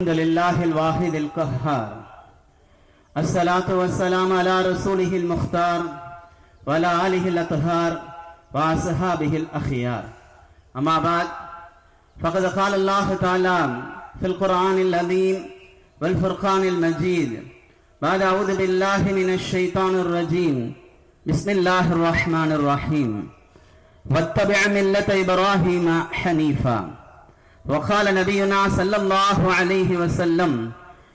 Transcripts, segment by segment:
الحمد لله الواحد القهار الصلاة والسلام على رسوله المختار وعلى آله الأطهار وأصحابه الأخيار أما بعد فقد قال الله تعالى في القرآن العظيم والفرقان المجيد بعد أعوذ بالله من الشيطان الرجيم بسم الله الرحمن الرحيم واتبع ملة إبراهيم حنيفا وقال نبينا صلى الله عليه وسلم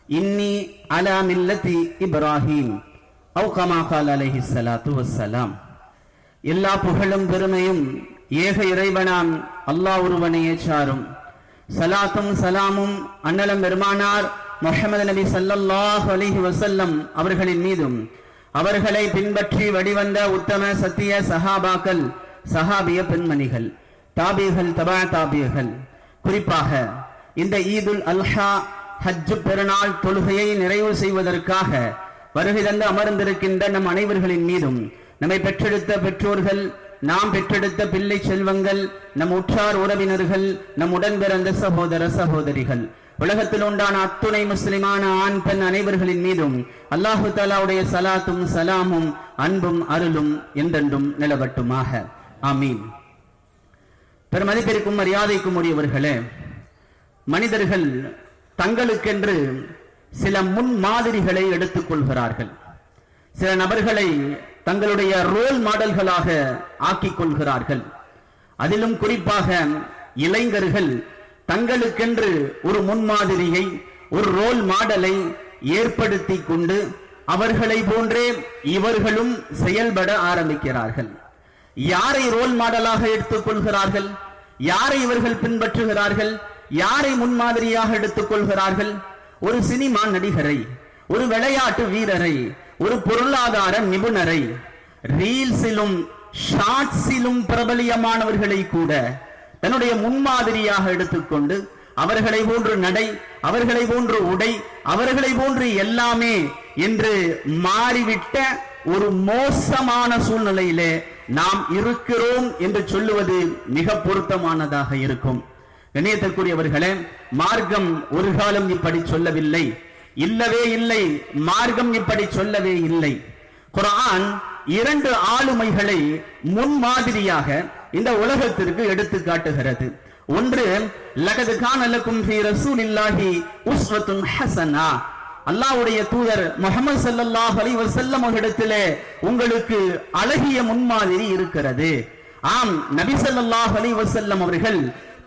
إني على ملة إبراهيم أو كما قال عليه الصلاة والسلام எல்லா புகழும் பெருமையும் ஏக இறைவனாம் அல்லாஹ் ஒருவனையே சாரும் சலாத்தும் சலாமும் அன்னலம் பெருமானார் முஹம்மது நபி ஸல்லல்லாஹு அலைஹி வஸல்லம் அவர்களின் மீதும் அவர்களை பின்பற்றி வழிவந்த உத்தம சத்திய சஹாபாக்கள் சஹாபிய பெண்மணிகள் தாபிகள் தபா தாபியர்கள் குறிப்பாக இந்த ஈதுல் அல்ஹா ஹஜ் பெருநாள் தொழுகையை நிறைவு செய்வதற்காக வருகை தந்து அமர்ந்திருக்கின்ற நம் அனைவர்களின் மீதும் நம்மை பெற்றெடுத்த பெற்றோர்கள் நாம் பெற்றெடுத்த பிள்ளை செல்வங்கள் நம் உற்றார் உறவினர்கள் நம் உடன் பிறந்த சகோதர சகோதரிகள் உலகத்தில் உண்டான அத்துணை முஸ்லிமான ஆண் பெண் அனைவர்களின் மீதும் அல்லாஹு தாலாவுடைய சலாத்தும் சலாமும் அன்பும் அருளும் என்றென்றும் நிலவட்டுமாக. ஆமீன். பெருமதிப்பிற்கும் மரியாதைக்கும் உரியவர்களே மனிதர்கள் தங்களுக்கென்று சில முன் மாதிரிகளை எடுத்துக் கொள்கிறார்கள். சில நபர்களை தங்களுடைய ரோல் மாடல்களாக ஆக்கிக் கொள்கிறார்கள். அதிலும் குறிப்பாக இளைஞர்கள் தங்களுக்கென்று ஒரு முன்மாதிரியை ஒரு ரோல் மாடலை ஏற்படுத்தி கொண்டு அவர்களை போன்றே இவர்களும் செயல்பட ஆரம்பிக்கிறார்கள். யாரை ரோல் மாடலாக எடுத்துக் கொள்கிறார்கள்? யாரை இவர்கள் பின்பற்றுகிறார்கள்? யாரை முன்மாதிரியாக எடுத்துக் கொள்கிறார்கள் ஒரு சினிமா நடிகரை ஒரு விளையாட்டு வீரரை ஒரு பொருளாதார நிபுணரை ரீல்ஸிலும் ஷார்ட்ஸிலும் பிரபலியமானவர்களை கூட தன்னுடைய முன்மாதிரியாக எடுத்துக்கொண்டு அவர்களை போன்று நடை அவர்களை போன்று உடை அவர்களை போன்று எல்லாமே என்று மாறிவிட்ட ஒரு மோசமான சூழ்நிலையிலே நாம் இருக்கிறோம் என்று சொல்லுவது மிக பொருத்தமானதாக இருக்கும். இணையத்திற்குரியவர்களே மார்க்கம் ஒரு காலம் இப்படி சொல்லவில்லை. இல்லவே இல்லை மார்க்கம் இப்படி சொல்லவே இல்லை. குரான் இரண்டு ஆளுமைகளை முன்மாதிரியாக இந்த உலகத்திற்கு எடுத்து காட்டுகிறது. ஒன்று லகது கானலக்கும் ஃபீ ரசூலில்லாஹி உஸ்வத்துன் ஹசனா. அல்லாவுடைய தூதர் முகமது சல்லாஹ் அலி வசல்லம் அவர்களிடத்திலே உங்களுக்கு அழகிய முன்மாதிரி இருக்கிறது. ஆம் நபி சல்லாஹ் அலி வசல்லம் அவர்கள்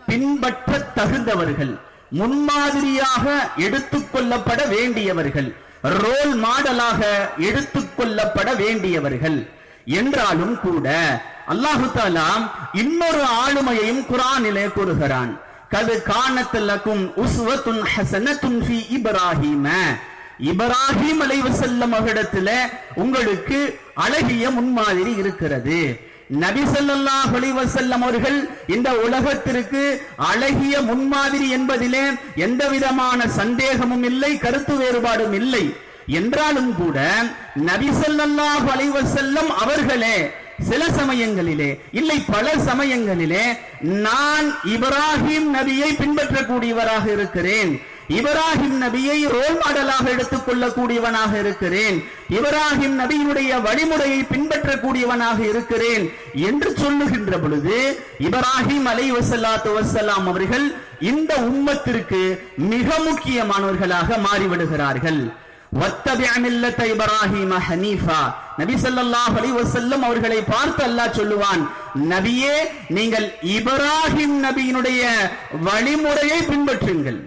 பின்பற்ற தகுந்தவர்கள் முன்மாதிரியாக எடுத்துக்கொள்ளப்பட வேண்டியவர்கள் ரோல் மாடலாக எடுத்துக்கொள்ளப்பட வேண்டியவர்கள் என்றாலும் கூட அல்லாஹு தாலா இன்னொரு ஆளுமையையும் குரானிலே கூறுகிறான். கது காணத்தலக்கும் உஸ்வத்துன் ஹசனத்துன் ஃபி இப்ராஹிம. இப்ராஹிம் அலைவசல்லம் அவரிடத்துல உங்களுக்கு அழகிய முன்மாதிரி இருக்கிறது. நபி ஸல்லல்லாஹு அலைஹி வஸல்லம் அவர்கள் இந்த உலகத்திற்கு அழகிய முன்மாதிரி என்பதிலே எந்த விதமான சந்தேகமும் இல்லை கருத்து வேறுபாடும் இல்லை. என்றாலும் கூட நபி ஸல்லல்லாஹு அலைஹி வஸல்லம் அவர்களே சில சமயங்களிலே இல்லை பல சமயங்களிலே நான் இப்ராஹிம் நபியை பின்பற்றக்கூடியவராக இருக்கிறேன். இப்ராஹிம் நபியை ரோல் மாடலாக எடுத்துக் கொள்ளக்கூடியவனாக இருக்கிறேன். இப்ராஹிம் நபியினுடைய வழிமுறையை பின்பற்றக்கூடியவனாக இருக்கிறேன். என்று சொல்லுகின்ற பொழுது இப்ராஹிம் அலை வசல்லாத்து வசலாம் அவர்கள் இந்த உம்மத்திற்கு மிக முக்கியமானவர்களாக மாறிவிடுகிறார்கள். நபி அவர்களை பார்த்து அல்லாஹ் சொல்லுவான் நபியே நீங்கள் இப்ராஹிம் நபியினுடைய வழிமுறையை பின்பற்றுங்கள்.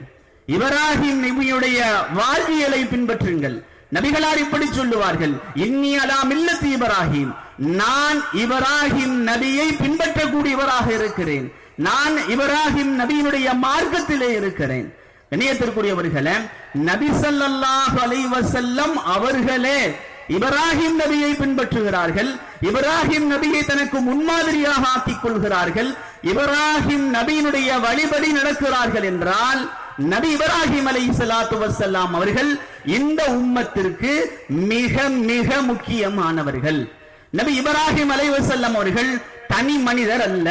இப்ராஹிம் நபியுடைய வாழ்வியலை பின்பற்றுங்கள். நபிகளார் இப்படி சொல்லுவார்கள் இன்னி அலா மில்லத்தி இப்ராஹிம். நான் இப்ராஹிம் நபியை பின்பற்றக்கூடியவராக இருக்கிறேன். நான் இப்ராஹிம் நபியினுடைய மார்க்கத்திலே இருக்கிறேன். கண்ணியத்திற்குரியவர்களே நபி சல்லாஹ் அலைவசல்லம் அவர்களே இப்ராஹிம் நபியை பின்பற்றுகிறார்கள் இப்ராஹிம் நபியை தனக்கு முன்மாதிரியாக ஆக்கிக் கொள்கிறார்கள் இப்ராஹிம் நபியினுடைய வழிபடி நடக்கிறார்கள் என்றால் நபி இப்ராஹிம் அலை சலாத்து வசல்லாம் அவர்கள் இந்த உம்மத்திற்கு மிக மிக முக்கியமானவர்கள். நபி இப்ராஹிம் அலை வசல்லாம் அவர்கள் தனி மனிதர் அல்ல.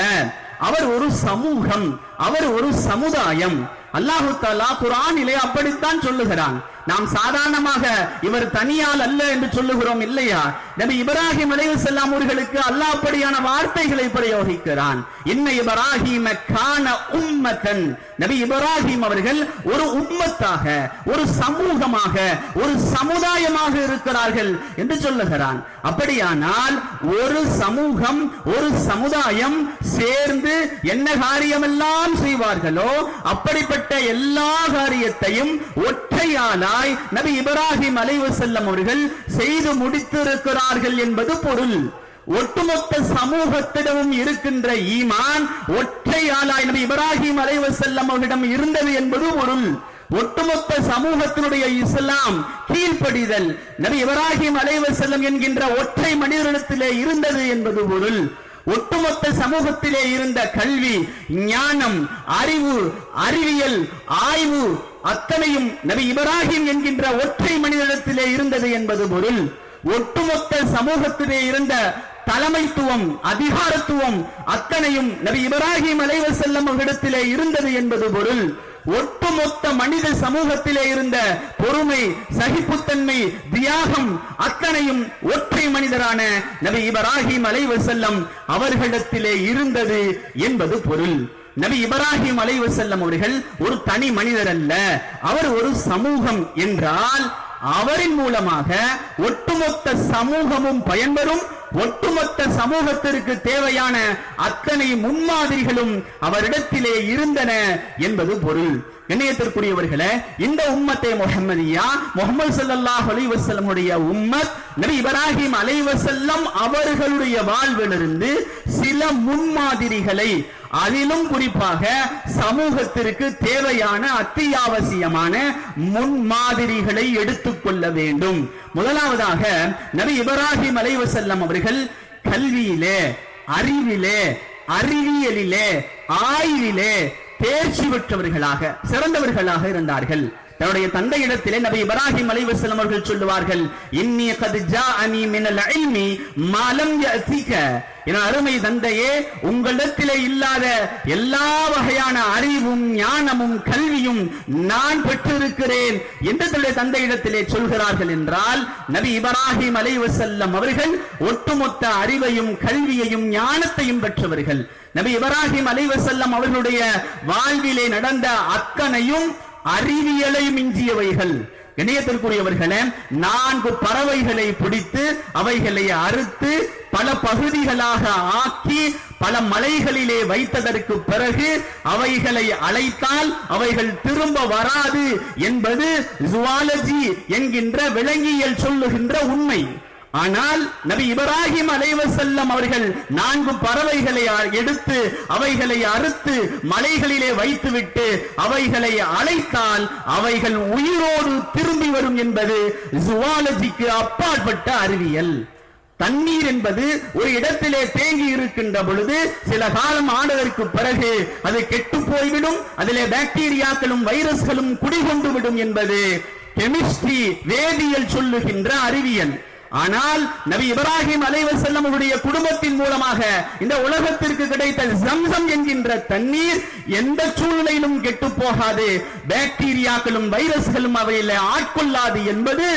அவர் ஒரு சமூகம் அவர் ஒரு சமுதாயம். அல்லாஹு தாலா குரானிலே அப்படித்தான் சொல்லுகிறான். நாம் சாதாரணமாக இவர் தனியால் அல்ல என்று சொல்லுகிறோம் இல்லையா? நபி இப்ராஹிம் அலைஹிஸ்ஸலாம் அவர்களுக்கு அல்லாஹ் அப்படியான வார்த்தைகளை பிரயோகிக்கிறான். இன்ன இப்ராஹிம கான உம்மத்தன் நபி இப்ராஹிம் அவர்கள் ஒரு உம்மத்தாக ஒரு சமூகமாக ஒரு சமுதாயமாக இருக்கிறார்கள் என்று சொல்லுகிறான். அப்படியானால் ஒரு சமூகம் ஒரு சமுதாயம் சேர்ந்து என்ன காரியமெல்லாம் செய்வார்களோ அப்படிப்பட்ட எல்லா காரியத்தையும் ஒற்றையானாய் நபி இப்ராஹிம் அலைவசல்லம் அவர்கள் செய்து முடித்திருக்கிறார்கள் என்பது பொருள். ஒட்டுமொத்த சமூகத்திடமும் இருக்கின்ற ஈமான் ஒற்றை ஆளாய் நபி இப்ராஹிம் அலைவசல்லம் அவரிடம் இருந்தது என்பது பொருள். ஒட்டுமொத்த சமூகத்தினுடைய இஸ்லாம் கீழ்ப்படிதல் நபி இப்ராஹிம் அலைவ செல்லம் என்கின்ற ஒற்றை மனிதனிடத்திலே இருந்தது என்பது பொருள். ஒட்டுமொத்த சமூகத்திலே இருந்த கல்வி ஞானம் அறிவு அறிவியல் ஆய்வு அத்தனையும் நபி இப்ராஹிம் என்கின்ற ஒற்றை மனிதனிடத்திலே இருந்தது என்பது பொருள். ஒட்டுமொத்த சமூகத்திலே இருந்த தலைமைத்துவம் அதிகாரத்துவம் அத்தனையும் நபி இப்ராஹிம் அலைவசல்லம் இடத்திலே இருந்தது என்பது பொருள். ஒட்டுமொத்த மனித சமூகத்திலே இருந்த பொறுமை சகிப்புத்தன்மை தியாகம் அத்தனையும் ஒற்றை மனிதரான நபி இப்ராஹிம் அலைவசல்லம் அவர்களிடத்திலே இருந்தது என்பது பொருள். நபி இப்ராஹிம் அலைவசல்லம் அவர்கள் ஒரு தனி மனிதர் அல்ல. அவர் ஒரு சமூகம் என்றால் அவரின் மூலமாக ஒட்டுமொத்த சமூகமும் பயன்பெறும். ஒட்டுமொத்த சமூகத்திற்கு தேவையான அத்தனை முன்மாதிரிகளும் அவரிடத்திலே இருந்தன என்பது பொருள். இணையத்திற்குரியவர்களே இந்த உம்மத்தை முகமதியா முகமது சல்லாஹ் அலைஹி வஸல்லமுடைய உம்மத் நபி இப்ராஹிம் அலைஹி அவர்களுடைய வாழ்விலிருந்து சில முன்மாதிரிகளை அதிலும் குறிப்பாக சமூகத்திற்கு தேவையான அத்தியாவசியமான முன்மாதிரிகளை எடுத்துக்கொள்ள வேண்டும். முதலாவதாக நபி இப்ராஹிம் அலைவசல்லம் அவர்கள் கல்வியிலே அறிவிலே அறிவியலிலே ஆய்விலே தேர்ச்சி பெற்றவர்களாக சிறந்தவர்களாக இருந்தார்கள். தன்னுடைய தந்தையிடத்திலே நபி இப்ராஹிம் அலைவசலம் அவர்கள் சொல்லுவார்கள் இன்னி கதிஜா அனி மினல் அல்மி மாலம் என அருமை தந்தையே உங்களிடத்திலே இல்லாத எல்லா வகையான அறிவும் ஞானமும் கல்வியும் நான் பெற்றிருக்கிறேன் என்று தன்னுடைய தந்தையிடத்திலே சொல்கிறார்கள் என்றால் நபி இப்ராஹிம் அலைவசல்லம் அவர்கள் ஒட்டுமொத்த அறிவையும் கல்வியையும் ஞானத்தையும் பெற்றவர்கள். நபி இப்ராஹிம் அலைவசல்லம் அவர்களுடைய வாழ்விலே நடந்த அத்தனையும் அறிவியலை மிஞ்சியவைகள். இணையத்திற்குரியவர்களே நான்கு பறவைகளை பிடித்து அவைகளை அறுத்து பல பகுதிகளாக ஆக்கி பல மலைகளிலே வைத்ததற்கு பிறகு அவைகளை அழைத்தால் அவைகள் திரும்ப வராது என்பது ஜுவாலஜி என்கின்ற விலங்கியல் சொல்லுகின்ற உண்மை. ஆனால் நபி இப்ராஹிம் அலைவசல்லம் அவர்கள் நான்கு பறவைகளை எடுத்து அவைகளை அறுத்து மலைகளிலே வைத்துவிட்டு அவைகளை அழைத்தால் அவைகள் உயிரோடு திரும்பி வரும் என்பது ஜுவாலஜிக்கு அப்பாற்பட்ட அறிவியல். தண்ணீர் என்பது ஒரு இடத்திலே தேங்கி இருக்கின்ற பொழுது சில காலம் ஆனதற்கு பிறகு அது கெட்டு போய்விடும் அதிலே பாக்டீரியாக்களும் வைரஸ்களும் குடிகொண்டு விடும் என்பது கெமிஸ்ட்ரி வேதியியல் சொல்லுகின்ற அறிவியல். ஆனால் நபி இப்ராஹிம் அலைவசல்லம் அவருடைய குடும்பத்தின் மூலமாக இந்த உலகத்திற்கு கிடைத்த ஜம்சம் என்கின்ற தண்ணீர் எந்த சூழ்நிலையிலும் கெட்டு போகாது. பாக்டீரியாக்களும் வைரஸ்களும் அவையில் ஆட்கொள்ளாது என்பது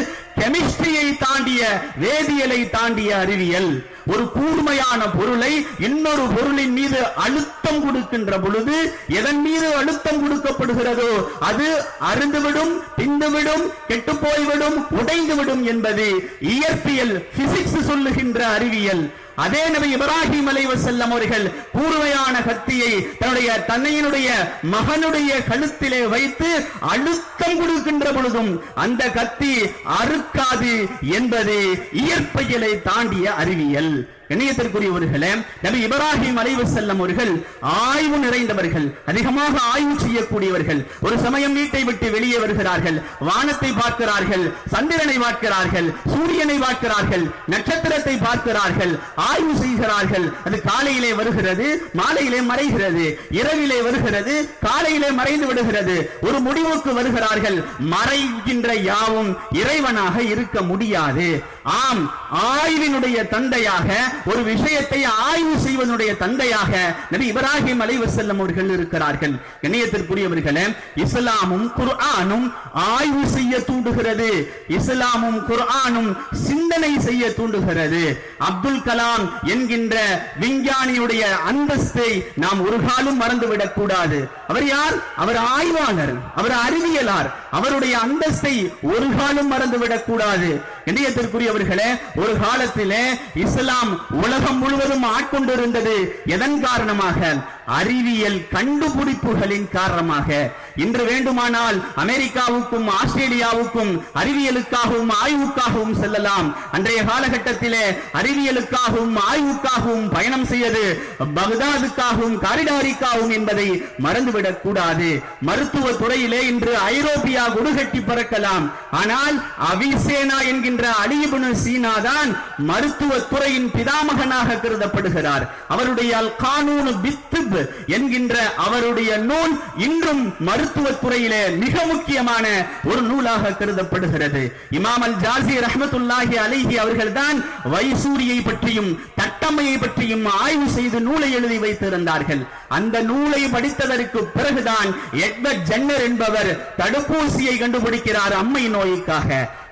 கெமிஸ்ட்ரியை தாண்டிய வேதியியலை தாண்டிய அறிவியல். ஒரு கூர்மையான பொருளை இன்னொரு பொருளின் மீது அழுத்தம் கொடுக்கின்ற பொழுது எதன் மீது அழுத்தம் கொடுக்கப்படுகிறதோ அது அருந்துவிடும் பிந்துவிடும் கெட்டு போய்விடும் உடைந்துவிடும் என்பது இயற்பியல் பிசிக்ஸ் சொல்லுகின்ற அறிவியல். அதே நபி இப்ராஹிம் அலைவசல்லம் அவர்கள் கூர்மையான கத்தியை தன்னுடைய தன்னையினுடைய மகனுடைய கழுத்திலே வைத்து அழுத்தம் கொடுக்கின்ற பொழுதும் அந்த கத்தி அறுக்காது என்பது இயற்பியலை தாண்டிய அறிவியல். இணையத்திற்குரியவர்களே நபி இப்ராஹிம் அலைவு செல்லம் அவர்கள் ஆய்வு நிறைந்தவர்கள் அதிகமாக ஆய்வு செய்யக்கூடியவர்கள் ஒரு சமயம் வீட்டை விட்டு வெளியே வருகிறார்கள் வானத்தை பார்க்கிறார்கள் சந்திரனை பார்க்கிறார்கள் சூரியனை பார்க்கிறார்கள் நட்சத்திரத்தை பார்க்கிறார்கள் ஆய்வு செய்கிறார்கள். அது காலையிலே வருகிறது மாலையிலே மறைகிறது இரவிலே வருகிறது காலையிலே மறைந்து விடுகிறது. ஒரு முடிவுக்கு வருகிறார்கள் மறைகின்ற யாவும் இறைவனாக இருக்க முடியாது. ஆம் ஆய்வினுடைய தந்தையாக ஒரு விஷயத்தை ஆய்வு செய்வதனுடைய தந்தையாக நபி இப்ராஹிம் அலைவசல்லம் அவர்கள் இருக்கிறார்கள். இணையத்திற்குரியவர்களே இஸ்லாமும் குர்ஆனும் ஆய்வு செய்ய தூண்டுகிறது. இஸ்லாமும் குர்ஆனும் சிந்தனை செய்ய தூண்டுகிறது. அப்துல் கலாம் என்கின்ற விஞ்ஞானியுடைய அந்தஸ்தை நாம் ஒரு காலம் மறந்துவிடக் கூடாது. அவர் யார்? அவர் ஆய்வாளர் அவர் அறிவியலார். அவருடைய அந்தஸ்தை ஒரு காலம் மறந்துவிடக் கூடாது. இணையத்திற்குரியவர்களே ஒரு காலத்திலே இஸ்லாம் உலகம் முழுவதும் ஆட்கொண்டிருந்தது. எதன் காரணமாக? அறிவியல் கண்டுபிடிப்புகளின் காரணமாக. இன்று வேண்டுமானால் அமெரிக்காவுக்கும் ஆஸ்திரேலியாவுக்கும் அறிவியலுக்காகவும் ஆய்வுக்காகவும் செல்லலாம். அன்றைய காலகட்டத்திலே அறிவியலுக்காகவும் ஆய்வுக்காகவும் பயணம் செய்வது பகதாதுக்காகவும் காரிடாரிக்காகவும் என்பதை மறந்துவிடக் கூடாது. மருத்துவ துறையிலே இன்று ஐரோப்பியா குடுகட்டி பறக்கலாம். ஆனால் அவிசேனா என்கின்ற அலிபுனு சீனா தான் மருத்துவ துறையின் பிதாமகனாக கருதப்படுகிறார். அவருடைய கானூனு பித்துப் என்கின்ற அவருடைய நூல் இன்றும் மரு துறையிலே மிக முக்கியமான ஒரு நூலாக கருதப்படுகிறது. இமாம் அல் ஜாசி ரஹமத்துல்லாஹி அலைஹி அவர்கள்தான் வைசூரியை பற்றியும் தட்டம்மையை பற்றியும் ஆய்வு செய்து நூலை எழுதி வைத்திருந்தார்கள். அந்த நூலை படித்ததற்கு பிறகுதான் எட்வர்ட் ஜென்னர் என்பவர் தடுப்பூசியை கண்டுபிடிக்கிறார் அம்மை நோய்க்காக.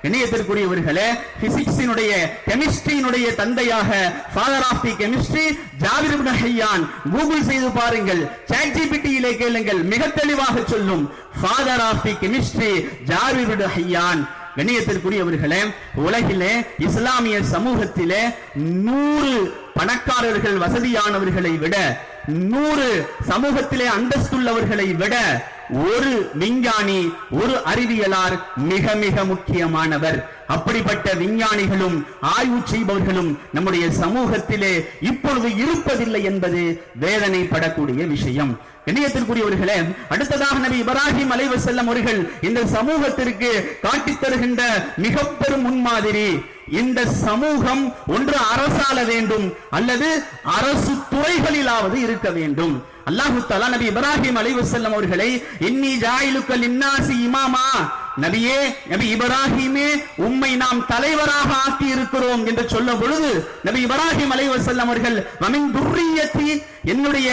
இணையத்திற்குரியவர்களே பிசிக்ஸினுடைய கெமிஸ்ட்ரியினுடைய தந்தையாக father of the chemistry Jabir ibn Hayyan Google செய்து பாருங்கள் சாட் ஜிபிடியிலே கேளுங்கள் மிக தெளிவாக சொல்லும் father of the chemistry Jabir ibn Hayyan. கண்ணியத்திற்குரியவர்களே உலகிலே இஸ்லாமிய சமூகத்திலே நூறு பணக்காரர்கள் வசதியானவர்களை விட நூறு சமூகத்திலே அந்தஸ்துள்ளவர்களை விட ஒரு விஞ்ஞானி ஒரு அறிவியலார் மிக மிக முக்கியமானவர். அப்படிப்பட்ட விஞ்ஞானிகளும் ஆய்வு செய்பவர்களும் நம்முடைய சமூகத்திலே இப்பொழுது இருப்பதில்லை என்பது வேதனைப்படக்கூடிய விஷயம். இணையத்திற்குரியவர்களே அடுத்ததாக நபி இப்ராஹிம் அலைவர் செல்லம் அவர்கள் இந்த சமூகத்திற்கு காட்டித் தருகின்ற மிக பெரும் முன்மாதிரி இந்த சமூகம் ஒன்று அரசாள வேண்டும் அல்லது அரசு துறைகளிலாவது இருக்க வேண்டும். அல்லாஹு தலா நபி இப்ராஹிம் அலைவசல்லம் அவர்களை இன்னி ஜாயிலுக்கல் இன்னாசி இமாமா. நபியே நபி இப்ராஹிமே உம்மை நாம் தலைவராக ஆக்கி இருக்கிறோம் என்று சொல்லும் பொழுது நபி இப்ராஹிம் அலைவசல்லம் அவர்கள் வமின் துர்ரியத்தி என்னுடைய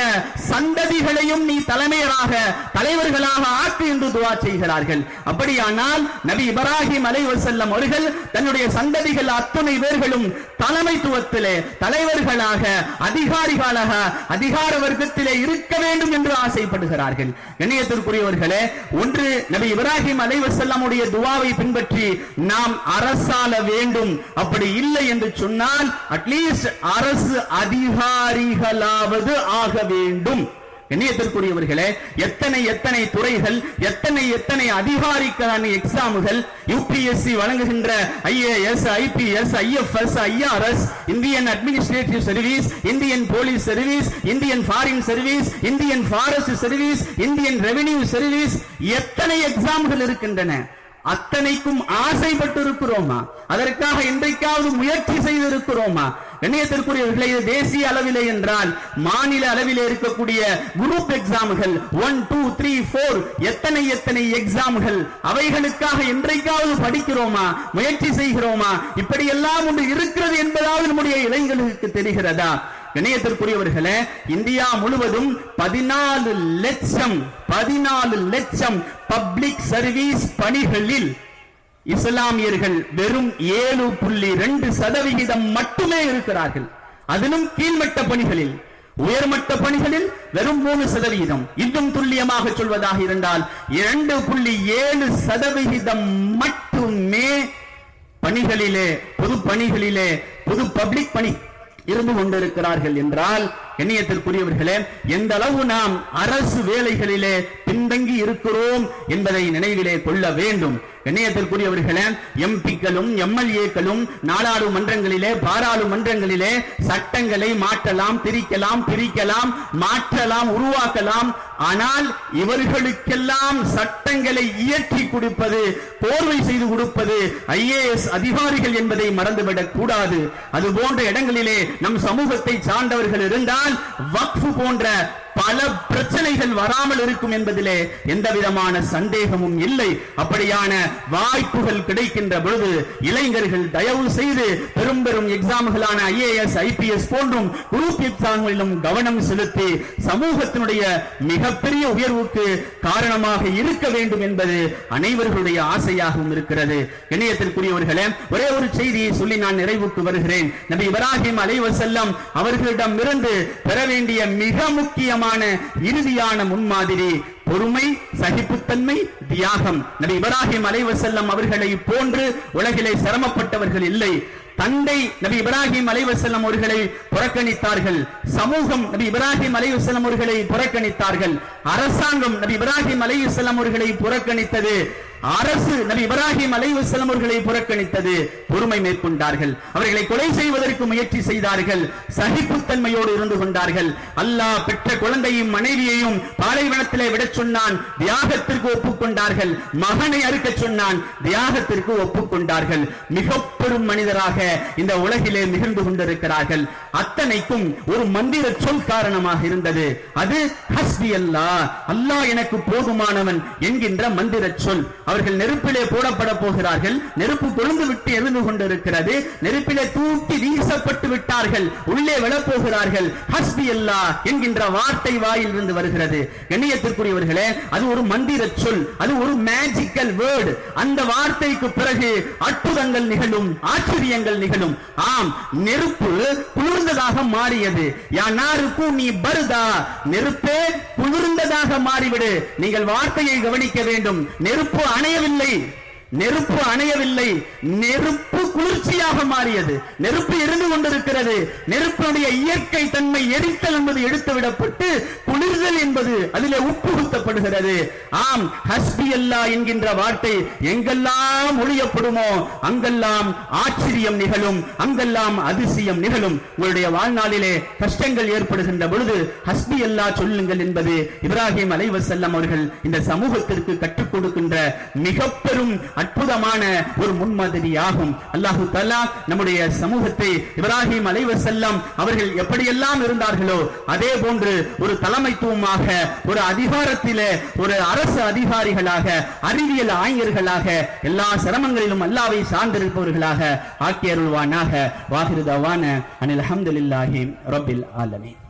சந்ததிகளையும் நீ தலைமையராக தலைவர்களாக ஆக்கு என்று துவா செய்கிறார்கள். அப்படியானால் நபி இப்ராஹிம் அலைவசல்லம் அவர்கள் தன்னுடைய சந்ததிகள் அத்துணை பேர்களும் தலைமைத்துவத்திலே தலைவர்களாக அதிகாரிகளாக அதிகார வர்க்கத்திலே இருக்க வேண்டும் என்று ஆசைப்படுகிறார்கள். கண்ணியத்திற்குரியவர்களே ஒன்று நபி இப்ராஹிம் அலைவசல்லமுடைய துவாவை பின்பற்றி நாம் அரசால வேண்டும். அப்படி இல்லை என்று சொன்னால் அட்லீஸ்ட் அரசு அதிகாரிகளாவது ஆக வேண்டும். இணையத்திற்குரியவர்களே எத்தனை எத்தனை துறைகள் எத்தனை எத்தனை அதிகாரிக்கான எக்ஸாம்கள் யூபிஎஸ்சி வழங்குகின்ற IAS IPS IFS IRS Indian administrative service Indian police service Indian foreign service Indian forest service Indian revenue service எத்தனை எக்ஸாம்கள் இருக்கின்றன? அத்தனைக்கும் ஆசைப்பட்டு இருக்கிறோமா அதற்காக இன்றைக்காவது முயற்சி செய்திருக்கிறோமா? இணையத்திற்குரியவர்களை தேசிய அளவிலே என்றால் மாநில அளவிலே இருக்கக்கூடிய குரூப் எக்ஸாம்கள் ஒன் டூ த்ரீ போர் எத்தனை எத்தனை எக்ஸாம்கள் அவைகளுக்காக என்றைக்காவது படிக்கிறோமா? முயற்சி செய்கிறோமா? இப்படி எல்லாம் ஒன்று இருக்கிறது என்பதாவது நம்முடைய இளைஞர்களுக்கு தெரிகிறதா? இணையத்திற்குரியவர்களே இந்தியா முழுவதும் பதினாலு லட்சம் பதினாலு லட்சம் பப்ளிக் சர்வீஸ் பணிகளில் இஸ்லாமியர்கள் வெறும் ஏழு புள்ளி ரெண்டு சதவிகிதம் மட்டுமே இருக்கிறார்கள். அதிலும் கீழ்மட்ட பணிகளில் உயர்மட்ட பணிகளில் வெறும் மூணு சதவிகிதம். இன்னும் துல்லியமாக சொல்வதாக இருந்தால் இரண்டு புள்ளி ஏழு சதவிகிதம் மட்டுமே பணிகளிலே பொது பணிகளிலே பொது பப்ளிக் பணி இருந்து கொண்டிருக்கிறார்கள் என்றால் கண்ணியத்திற்குரியவர்களே எந்த அளவு நாம் அரசு வேலைகளிலே பின்தங்கி இருக்கிறோம் என்பதை நினைவிலே கொள்ள வேண்டும். கண்ணியத்திற்குரியவர்களே எம்பிக்களும் எம்எல்ஏக்களும் நாடாளுமன்றங்களிலே பாராளுமன்றங்களிலே சட்டங்களை மாற்றலாம் திரிக்கலாம் பிரிக்கலாம் மாற்றலாம் உருவாக்கலாம். ஆனால் இவர்களுக்கெல்லாம் சட்டங்களை இயற்றி கொடுப்பது போர்வை செய்து கொடுப்பது ஐஏஎஸ் அதிகாரிகள் என்பதை மறந்துவிடக் கூடாது அது போன்ற இடங்களிலே நம் சமூகத்தை சார்ந்தவர்கள் இருந்தால் இருந்தால் வக்ஃபு போன்ற பல பிரச்சனைகள் வராமல் இருக்கும் என்பதிலே எந்த விதமான சந்தேகமும் இல்லை. அப்படியான வாய்ப்புகள் கிடைக்கின்ற பொழுது இளைஞர்கள் தயவு செய்து பெரும் பெரும் எக்ஸாம்களான ஐஏஎஸ் ஐபிஎஸ் போன்றும் குரூப் எக்ஸாம்களிலும் கவனம் செலுத்தி சமூகத்தினுடைய மிகப்பெரிய உயர்வுக்கு காரணமாக இருக்க வேண்டும் என்பது அனைவர்களுடைய ஆசையாகவும் இருக்கிறது. இணையத்திற்குரியவர்களே ஒரே ஒரு செய்தியை சொல்லி நான் நிறைவுக்கு வருகிறேன். நபி இப்ராஹிம் அலைவசல்லம் அவர்களிடம் இருந்து பெற வேண்டிய மிக முக்கியமான இறுதியான முன்மாதிரி பொறுமை சகிப்புத்தன்மை தியாகம். நபி இப்ராஹிம் அலைவசல்லம் அவர்களை போன்று உலகிலே சிரமப்பட்டவர்கள் இல்லை. தந்தை நபி இப்ராஹிம் அலைவசல்லம் அவர்களை புறக்கணித்தார்கள். சமூகம் நபி இப்ராஹிம் அலைவசல்லம் அவர்களை புறக்கணித்தார்கள். அரசாங்கம் நபி இப்ராஹிம் அலைவசல்லம் அவர்களை புறக்கணித்தது. அரசு நபி இப்ராஹிம் அலைவசலம் அவர்களை புறக்கணித்தது. பொறுமை மேற்கொண்டார்கள். அவர்களை கொலை செய்வதற்கு முயற்சி செய்தார்கள். சகிப்புத்தன்மையோடு இருந்து கொண்டார்கள். அல்லாஹ் பெற்ற குழந்தையும் மனைவியையும் பாலைவனத்திலே விடச் சொன்னான். தியாகத்திற்கு ஒப்புக்கொண்டார்கள். மகனை அறுக்க சொன்னான். தியாகத்திற்கு ஒப்புக்கொண்டார்கள். மிக பெரும் மனிதராக இந்த உலகிலே நிகழ்ந்து கொண்டிருக்கிறார்கள். அத்தனைக்கும் ஒரு மந்திர சொல் காரணமாக இருந்தது. அது ஹஸ்பி அல்லாஹ் அல்லாஹ் எனக்கு போதுமானவன் என்கின்ற மந்திர சொல். அவர்கள் நெருப்பிலே போடப்பட போகிறார்கள். நெருப்பு கொழுந்து விட்டு எரிந்து கொண்டிருக்கிறது. நெருப்பிலே தூக்கி வீசப்பட்டு விட்டார்கள். உள்ளே விழப்போகிறார்கள் ஹஸ்பி அல்லா என்கின்ற வார்த்தை வாயில் இருந்து வருகிறது. கண்ணியத்திற்குரியவர்களே அது ஒரு மந்திர சொல். அது ஒரு மேஜிக்கல் வேர்டு அந்த வார்த்தைக்கு பிறகு அற்புதங்கள் நிகழும் ஆச்சரியங்கள் நிகழும். ஆம் நெருப்பு குளிர்ந்ததாக மாறியது. யானாருக்கும் நீ பருதா. நெருப்பே குளிர்ந்ததாக மாறிவிடு. நீங்கள் வார்த்தையை கவனிக்க வேண்டும். நெருப்பு அணையவில்லை. நெருப்பு அணையவில்லை. நெருப்பு குளிர்ச்சியாக மாறியது. நெருப்பு எரிந்து கொண்டிருக்கிறது. நெருப்பினுடைய இயற்கை தன்மை எரித்தல் என்பது எடுத்து விடப்பட்டு குளிர்தல் என்பது அதிலே உட்புகுத்தப்படுகிறது. ஆம் ஹஸ்பி அல்லா என்கின்ற வார்த்தை எங்கெல்லாம் ஒழியப்படுமோ அங்கெல்லாம் ஆச்சரியம் நிகழும் அங்கெல்லாம் அதிசயம் நிகழும். உங்களுடைய வாழ்நாளிலே கஷ்டங்கள் ஏற்படுகின்ற பொழுது ஹஸ்பி அல்லா சொல்லுங்கள் என்பது இப்ராஹிம் அலைவசல்லம் அவர்கள் இந்த சமூகத்திற்கு கற்றுக் கொடுக்கின்ற மிக பெரும் அற்புதமான ஒரு முன்மாதிரியாகும். அல்லாஹு தலா நம்முடைய சமூகத்தை இப்ராஹிம் அலைவசல்லம் அவர்கள் எப்படியெல்லாம் இருந்தார்களோ அதே போன்று ஒரு தலைமைத்துவமாக ஒரு அதிகாரத்திலே ஒரு அரசு அதிகாரிகளாக அறிவியல் ஆய்ஞர்களாக எல்லா சிரமங்களிலும் அல்லாவை சார்ந்திருப்பவர்களாக ஆக்கியருள்வானாக. வாகிருதவான அனில் அஹமதுல்லாஹி ரபில் ஆலமீன்.